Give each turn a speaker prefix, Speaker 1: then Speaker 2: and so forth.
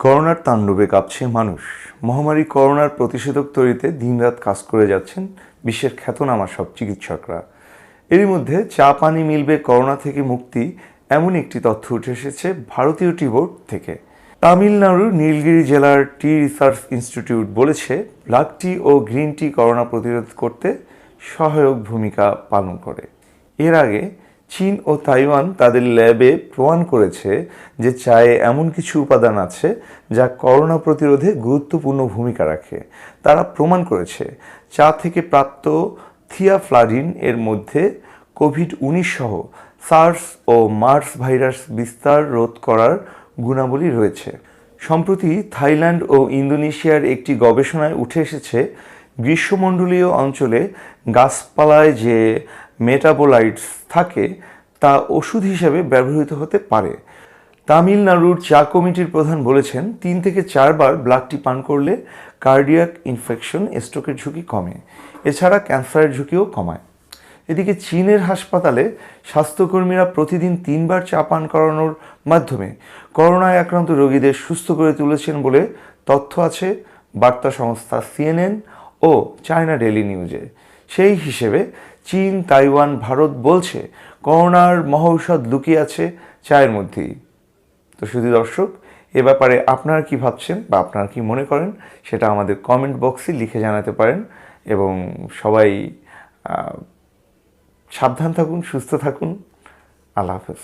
Speaker 1: করোনার তাণ্ডবে কাঁপছে মানুষ। মহামারী করোনার প্রতিষেধক তৈরিতে দিনরাত কাজ করে যাচ্ছেন বিশ্বের খ্যাতনামা সব চিকিৎসকরা। এরই মধ্যে চা পানি মিলবে করোনা থেকে মুক্তি এমন একটি তথ্য উঠে এসেছে ভারতীয় টি বোর্ড থেকে। তামিলনাড়ুর নীলগিরি জেলার টি রিসার্চ ইনস্টিটিউট বলেছে, ব্ল্যাক টি ও গ্রিন টি করোনা প্রতিরোধ করতে সহায়ক ভূমিকা পালন করে। এর আগে চীন ও তাইওয়ান তাদের ল্যাবে প্রমাণ করেছে যে চায়ে এমন কিছু উপাদান আছে যা করোনা প্রতিরোধে গুরুত্বপূর্ণ ভূমিকা রাখে। তারা প্রমাণ করেছে, চা থেকে প্রাপ্ত থিয়াফ্লাডিন এর মধ্যে কোভিড উনিশ সহ সার্স ও মার্স ভাইরাস বিস্তার রোধ করার গুণাবলী রয়েছে। সম্প্রতি থাইল্যান্ড ও ইন্দোনেশিয়ার একটি গবেষণায় উঠে এসেছে, গ্রীষ্মমণ্ডলীয় অঞ্চলে গাছপালায় যে মেটাবোলাইটস থাকে, তা ওষুধ হিসেবে ব্যবহৃত হতে পারে। তামিলনাড়ুর চা কমিটির প্রধান বলেছেন, তিন থেকে চারবার ব্লাড টি পান করলে কার্ডিয়াক ইনফেকশন স্ট্রোকের ঝুঁকি কমে, এছাড়া ক্যান্সারের ঝুঁকিও কমায়। এদিকে চীনের হাসপাতালে স্বাস্থ্যকর্মীরা প্রতিদিন তিনবার চা পান করানোর মাধ্যমে করোনায় আক্রান্ত রোগীদের সুস্থ করে তুলেছেন বলে তথ্য আছে বার্তা সংস্থা সিএনএন ও চায়না ডেলি নিউজে। সেই হিসেবে চীন, তাইওয়ান, ভারত বলছে করোনার মহৌষধ লুকিয়ে আছে চায়ের মধ্যেই। তো শুধু দর্শক, এ ব্যাপারে আপনারা কি ভাবছেন বা আপনারা কি মনে করেন সেটা আমাদের কমেন্ট বক্সে লিখে জানাতে পারেন এবং সবাই সাবধান থাকুন, সুস্থ থাকুন। আল্লাহ হাফেজ।